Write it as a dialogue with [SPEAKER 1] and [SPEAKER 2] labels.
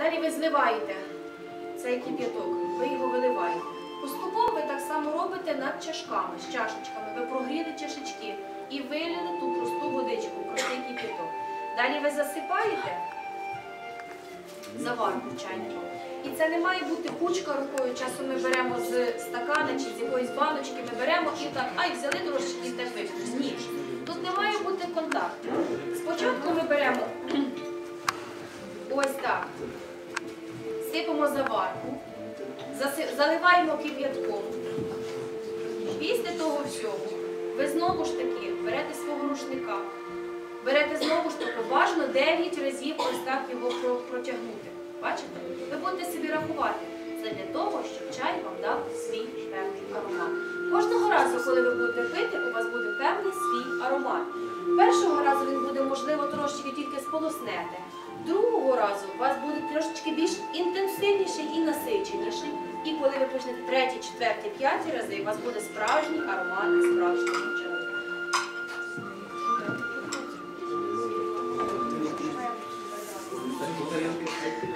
[SPEAKER 1] Далі ви зливаєте цей кип'яток, ви його виливаєте. Поступово ви так само робите над чашками, з чашечками. Ви прогріли чашечки і вилили ту просту водичку, простий кип'яток. Далі ви засипаєте заварку чайником. І це не має бути кучка рукою. Часом ми беремо з стакана чи з якоїсь баночки, ми беремо і так, ай, взяли трошечки і теж випили. Ні. Тут не має бути контакту. Спочатку ми беремо ось так. Сипемо заварку, заливаємо кип'ятком. Після того всього ви знову ж таки берете свого рушника, берете знову ж таки бажано 9 разів ось так його протягнути. Бачите? Ви будете собі рахувати. Це для того, щоб чай вам дав свій певний аромат. Кожного разу, коли ви будете пити, у вас буде певний свій аромат. Першого разу він буде, можливо, трошечки тільки сполоснете. Другого разу у вас трошечки більш інтенсивніший і насиченіший. І коли ви почнете треті, четвертий, п'яті рази, у вас буде справжній аромат, справжній чай. Thank you.